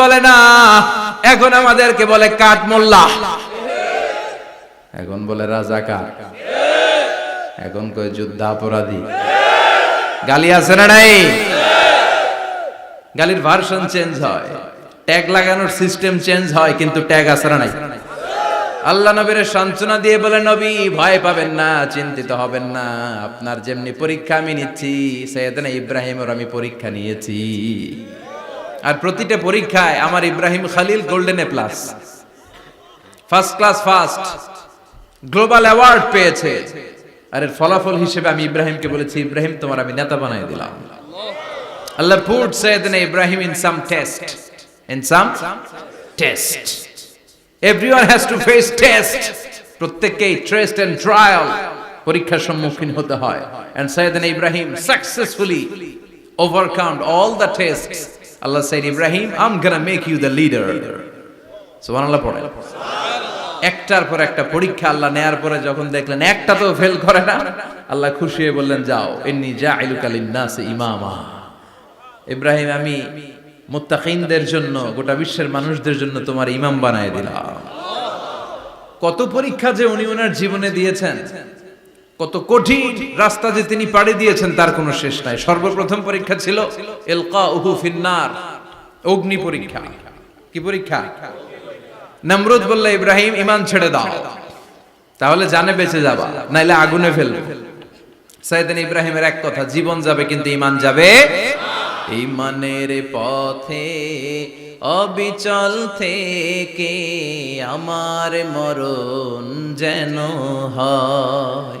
বলে না। এখন আমাদেরকে বলে কাঠ মোল্লা। এখন বলে রাজাকার। এখন কয় যুদ্ধাপরাধী গালি আছে না নাই? গালির ভার্সন চেঞ্জ হয়। ট্যাগ লাগানোর সিস্টেম চেঞ্জ হয়, কিন্তু ট্যাগ আছে না নাই? আল্লাহ নবীর সান্ত্বনা দিয়ে বলে, নবী, ভয় পাবেন না, চিন্তিত হবেন না। আপনার যেমনি পরীক্ষা আমি নিচ্ছি, সৈয়দনা ইব্রাহিমের আমি পরীক্ষা নিয়েছি। আর প্রতিটা পরীক্ষায় আমার Ibrahim Khalil golden A plus. First class first global award পেয়েছে। আর এর ফলাফল হিসেবে আমি ইব্রাহিমকে বলেছি, ইব্রাহিম, তোমার আমি নেতা বানাই দিলাম। Allah put Syedna Ibrahim in some test in some test everyone has to face test প্রত্যেককেই টেস্ট এন্ড ট্রায়াল পরীক্ষার সম্মুখীন হতে হয়। And Syedna Ibrahim successfully overcome all the tests Allah said Ibrahim I am gonna make you the leader সুবহানাল্লাহ পড়ে একটার পর একটা পরীক্ষা আল্লাহ নেয়ার পরে যখন দেখলেন একটা তো ফেল করে না, আল্লাহ খুশি হয়ে বললেন, যাও এন্নি জাইলুকা লিন-নাসি ইমামা। ইব্রাহিম, আমি মুত্তাকিনদের জন্য, গোটা বিশ্বের মানুষদের জন্য তোমার ইমাম বানায় দিলাম। কত পরীক্ষা যে উনি ওনার জীবনে দিয়েছেন। কত কঠিন রাস্তা যে তিনি পাড়ি দিয়েছেন, তার কোনো শেষ নাই। সর্বপ্রথম পরীক্ষা ছিল এলকা উহু ফিন্নার, অগ্নি পরীক্ষা। কি পরীক্ষা? নমরুদ বললে, ইব্রাহিম ইমান ছেড়ে দাও। তাহলে জানে বেঁচে যাবা, নাইলে আগুনে ফেলবে। সাইদিন ইব্রাহিমের এক কথা, জীবন যাবে, কিন্তু ইমান যাবে ইমানের পথে, অবিচল থেকে আমার মরণ যেন হয়।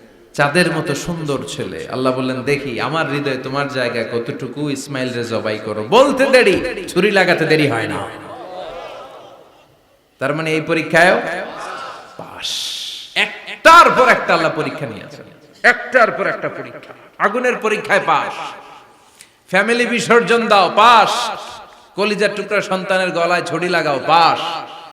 চাঁদের মতো সুন্দর ছেলে। আল্লাহ বললেন, দেখি, আমার হৃদয়ে তোমার জায়গায় কতটুকু ইসমাইল রে জবাই করো। বলতে দেরি, ছুরি লাগাতে দেরি হয় না। তার মানে এই পরীক্ষায় পাস একটার পর একটা আল্লাহ পরীক্ষা নিয়ে নিয়েছেন। একটার পর একটা পরীক্ষা। আগুনের পরীক্ষায় পাস ফ্যামিলি বিসর্জন দাও পাস কলিজার টুকরা সন্তানের গলায় ছড়ি লাগাও পাস